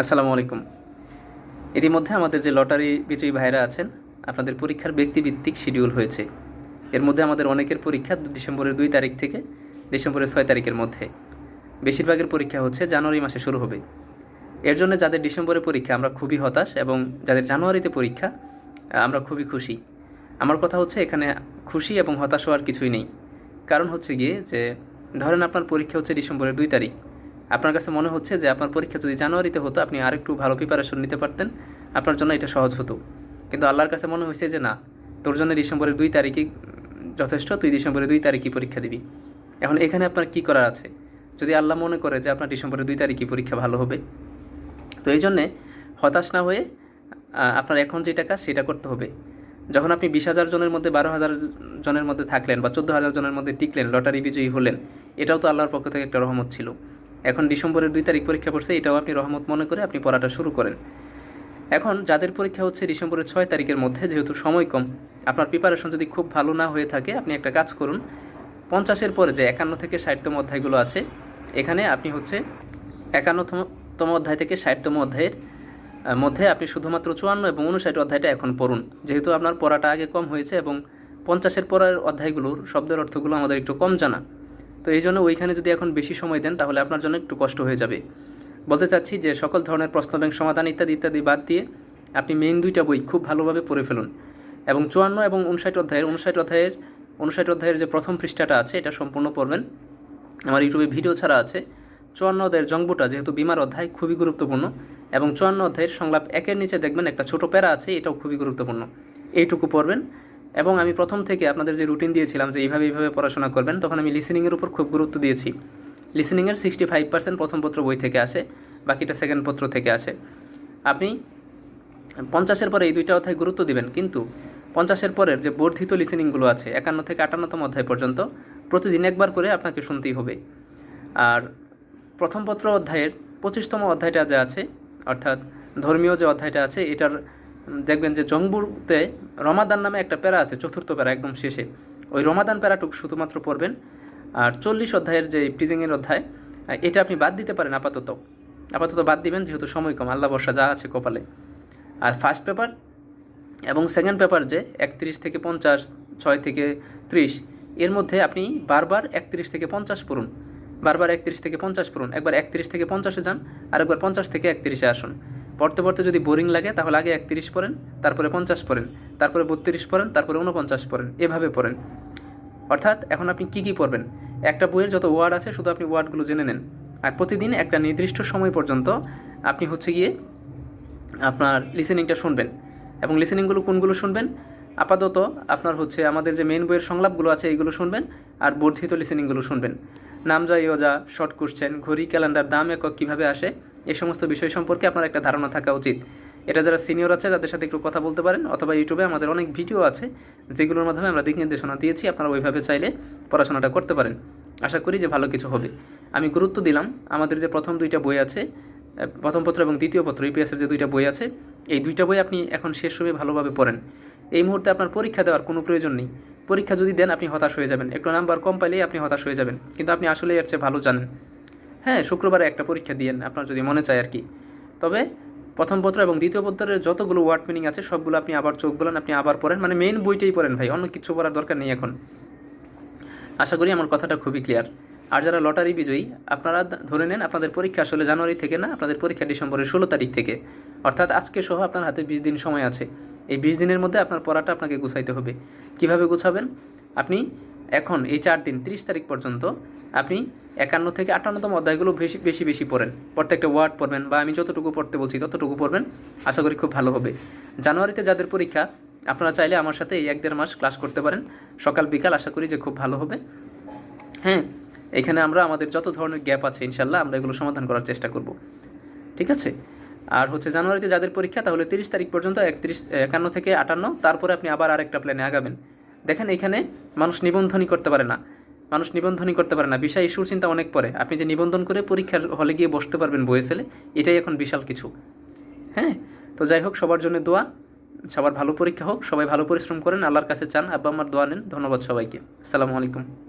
আসসালামু আলাইকুম। ইতিমধ্যে আমাদের যে লটারি বিজয়ী ভাইরা আছেন, আপনাদের পরীক্ষার ব্যক্তিভিত্তিক শিডিউল হয়েছে। এর মধ্যে আমাদের অনেকের পরীক্ষা ডিসেম্বরের দুই তারিখ থেকে ডিসেম্বরের ছয় তারিখের মধ্যে। বেশিরভাগের পরীক্ষা হচ্ছে জানুয়ারি মাসে শুরু হবে। এর জন্য যাদের ডিসেম্বরে পরীক্ষা, আমরা খুবই হতাশ এবং যাদের জানুয়ারিতে পরীক্ষা, আমরা খুবই খুশি। আমার কথা হচ্ছে এখানে খুশি এবং হতাশ হওয়ার কিছুই নেই। কারণ হচ্ছে গিয়ে যে, ধরেন আপনার পরীক্ষা হচ্ছে ডিসেম্বরের দুই তারিখ। আপনার কাছে মনে হচ্ছে যে আপনার পরীক্ষা যদি জানুয়ারিতে হতো, আপনি আরেকটু ভালো প্রিপারেশন নিতে পারতেন, আপনার জন্য এটা সহজ হতো। কিন্তু আল্লাহর কাছে মনে হয়েছে যে না, তোর জন্য ডিসেম্বরের দুই তারিখে যথেষ্ট, তুই ডিসেম্বরের দুই তারিখই পরীক্ষা দিবি। এখন এখানে আপনার কি করার আছে? যদি আল্লাহ মনে করে যে আপনার ডিসেম্বরের দুই তারিখই পরীক্ষা ভালো হবে। তো এই জন্যে হতাশ না হয়ে আপনার এখন যেটা কাজ সেটা করতে হবে। যখন আপনি বিশ হাজার জনের মধ্যে, বারো হাজার জনের মধ্যে থাকলেন বা চোদ্দ হাজার জনের মধ্যে টিকলেন, লটারি বিজয়ী হলেন, এটাও তো আল্লাহর পক্ষ থেকে একটা রহমত ছিল। এখন ডিসেম্বরের দুই তারিখ পরীক্ষা পড়ছে, এটাও আপনি রহমত মনে করে আপনি পড়াটা শুরু করেন। এখন যাদের পরীক্ষা হচ্ছে ডিসেম্বরের ছয় তারিখের মধ্যে, যেহেতু সময় কম, আপনার প্রিপারেশন যদি খুব ভালো না হয়ে থাকে, আপনি একটা কাজ করুন, পঞ্চাশের পরে যে একান্ন থেকে ষাটতম অধ্যায়গুলো আছে, এখানে আপনি হচ্ছে একান্নতম অধ্যায় থেকে ষাটতম অধ্যায়ের মধ্যে আপনি শুধুমাত্র চুয়ান্ন এবং উনষাট অধ্যায়টা এখন পড়ুন। যেহেতু আপনার পড়াটা আগে কম হয়েছে এবং পঞ্চাশের পরের অধ্যায়গুলোর শব্দের অর্থগুলো আমাদের একটু কম জানা। তো এই জন্য ওইখানে যদি এখন বেশি সময় দেন, তাহলে আপনার জন্য একটু কষ্ট হয়ে যাবে। বলতে চাচ্ছি যে সকল ধরনের প্রশ্ন ব্যাংক সমাধান ইত্যাদি ইত্যাদি বাদ দিয়ে আপনি মেইন দুইটা বই খুব ভালোভাবে পড়ে ফেলুন। এবং চুয়ান্ন এবং উনষাট অধ্যায়ের উনষাট অধ্যায়ের উনষাট অধ্যায়ের যে প্রথম পৃষ্ঠাটা আছে, এটা সম্পূর্ণ পড়বেন। আমার ইউটিউবে ভিডিও ছাড়া আছে। চুয়ান্ন অধ্যায়ের জঙ্গবুটা যেহেতু বিমার অধ্যায়, খুবই গুরুত্বপূর্ণ। এবং চুয়ান্ন অধ্যায়ের সংলাপ একের নিচে দেখবেন একটা ছোট প্যারা আছে, এটাও খুবই গুরুত্বপূর্ণ। এইটুকু পড়বেন। এবং আমি প্রথম থেকে আপনাদের যে রুটিন দিয়েছিলাম যে এইভাবে এইভাবে পড়াশোনা করবেন, তখন আমি লিসেনিংয়ের উপর খুব গুরুত্ব দিয়েছি। লিসেনিংয়ের সিক্সটি ফাইভ পার্সেন্ট প্রথম পত্র বই থেকে আসে, বাকিটা সেকেন্ড পত্র থেকে আসে। আপনি পঞ্চাশের পরে এই দুইটা অধ্যায় গুরুত্ব দিবেন, কিন্তু পঞ্চাশের পরের যে বর্ধিত লিসেনিংগুলো আছে, একান্ন থেকে আটান্নতম অধ্যায় পর্যন্ত প্রতিদিন একবার করে আপনাকে শুনতেই হবে। আর প্রথম পত্র অধ্যায়ের পঁচিশতম অধ্যায়টা যে আছে, অর্থাৎ ধর্মীয় যে অধ্যায়টা আছে, এটার দেখবেন যে জংবুতে রমাদান নামে একটা প্যারা আছে, চতুর্থ প্যারা একদম শেষে। ওই রমাদান প্যারাটুক শুধুমাত্র পড়বেন। আর চল্লিশ অধ্যায়ের যে প্রিজিংয়ের অধ্যায় এটা আপনি বাদ দিতে পারেন আপাতত। আপাতত বাদ দিবেন, যেহেতু সময় কম, আল্লাহ বর্ষা যা আছে কপালে। আর ফার্স্ট পেপার এবং সেকেন্ড পেপার যে একত্রিশ থেকে পঞ্চাশ, ছয় থেকে ত্রিশ, এর মধ্যে আপনি বারবার একত্রিশ থেকে পঞ্চাশ পড়ুন। বারবার একত্রিশ থেকে পঞ্চাশ পড়ুন। একবার একত্রিশ থেকে পঞ্চাশে যান আর একবার পঞ্চাশ থেকে একত্রিশে আসুন। পড়তে পড়তে যদি বোরিং লাগে, তাহলে আগে একত্রিশ পড়েন, তারপরে পঞ্চাশ পড়েন, তারপরে বত্রিশ পড়েন, তারপরে উনপঞ্চাশ পড়েন, এভাবে পড়েন। অর্থাৎ এখন আপনি কি কি পড়বেন? একটা বইয়ের যত ওয়ার্ড আছে, শুধু আপনি ওয়ার্ডগুলো জেনে নেন। আর প্রতিদিন একটা নির্দিষ্ট সময় পর্যন্ত আপনি হচ্ছে গিয়ে আপনার লিসেনিংটা শুনবেন। এবং লিসেনিংগুলো কোনগুলো শুনবেন? আপাতত আপনার হচ্ছে আমাদের যে মেন বইয়ের সংলাপগুলো আছে, এইগুলো শুনবেন, আর বর্ধিত লিসেনিংগুলো শুনবেন। নামজা ইয়োজা শর্ট কোশ্চেন ঘড়ি ক্যালেন্ডার দাম, একক কীভাবে আসে এই সমস্ত বিষয় সম্পর্কে আপনার একটা ধারণা থাকা উচিত। এটা যারা সিনিয়র আছে, তাদের সাথে একটু কথা বলতে পারেন অথবা ইউটিউবে আমাদের অনেক ভিডিও আছে, যেগুলোর মাধ্যমে আমরা দিক নির্দেশনা দিয়েছি, আপনারা ওইভাবে চাইলে পড়াশোনাটা করতে পারেন। আশা করি যে ভালো কিছু হবে। আমি গুরুত্ব দিলাম, আমাদের যে প্রথম দুইটা বই আছে প্রথম পত্র এবং দ্বিতীয় পত্র ইপিএসের যে দুইটা বই আছে, এই দুইটা বই আপনি এখন শেষ সময়ে ভালোভাবে পড়েন। এই মুহূর্তে আপনার পরীক্ষা দেওয়ার কোনো প্রয়োজন নেই। পরীক্ষা যদি দেন, আপনি হতাশ হয়ে যাবেন। একটু নাম্বার কম পাইলেই আপনি হতাশ হয়ে যাবেন। কিন্তু আপনি আসলে এর চেয়ে ভালো জানেন। হ্যাঁ শুক্রবারে একটা পরীক্ষা দিয়েন, আপনার যদি মনে চায় আর কি। তবে প্রথম পত্র এবং দ্বিতীয় পত্রের যতগুলো ওয়ার্ড মিনিং আছে, সবগুলো আপনি আবার চোখ বলেন, আপনি আবার পড়েন। মানে মেইন বইটাই পড়েন ভাই, অন্য কিছু পড়ার দরকার নেই এখন। আশা করি আমার কথাটা খুবই ক্লিয়ার আর যারা লটারি বিজয়ী, আপনারা ধরে নেন, আপনাদের পরীক্ষা আসলে জানুয়ারি থেকে না, আপনাদের পরীক্ষা ডিসেম্বরের ষোলো তারিখ থেকে। অর্থাৎ আজকে সহ আপনার হাতে বিশ দিন সময় আছে। এই বিশ দিনের মধ্যে আপনার পড়াটা আপনাকে গুছাইতে হবে। কীভাবে গুছাবেন? আপনি এখন এই চার দিন, তিরিশ তারিখ পর্যন্ত আপনি একান্ন থেকে আটান্নতম অধ্যায়গুলো বেশি বেশি বেশি পড়েন। প্রত্যেকটা ওয়ার্ড পড়বেন বা আমি যতটুকু পড়তে বলছি ততটুকু পড়বেন। আশা করি খুব ভালো হবে। জানুয়ারিতে যাদের পরীক্ষা, আপনারা চাইলে আমার সাথে এই এক দেড় মাস ক্লাস করতে পারেন। সকাল, বিকাল আশা করি যে খুব ভালো হবে। হ্যাঁ এখানে আমরা আমাদের যত ধরনের গ্যাপ আছে ইনশাল্লাহ আমরা এগুলো সমাধান করার চেষ্টা করব। ঠিক আছে? আর হচ্ছে জানুয়ারিতে যাদের পরীক্ষা, তাহলে তিরিশ তারিখ পর্যন্ত একত্রিশ, একান্ন থেকে আটান্ন, তারপরে আপনি আবার আরেকটা প্ল্যানে আগাবেন। দেখেন এখানে মানুষ নিবন্ধনই করতে পারে না। মানুষ নিবন্ধনই করতে পারে না। বিষয় ইস্যুর চিন্তা অনেক পরে। আপনি যে নিবন্ধন করে পরীক্ষার হলে গিয়ে বসতে পারবেন বইয়ে ছেলে, এটাই এখন বিশাল কিছু। হ্যাঁ? তো যাই হোক, সবার জন্য দোয়া। সবার ভালো পরীক্ষা হোক। সবাই ভালো পরিশ্রম করেন। আল্লাহর কাছে চান। আব্বা আমার দোয়া নেন। ধন্যবাদ সবাইকে। আসসালামু আলাইকুম।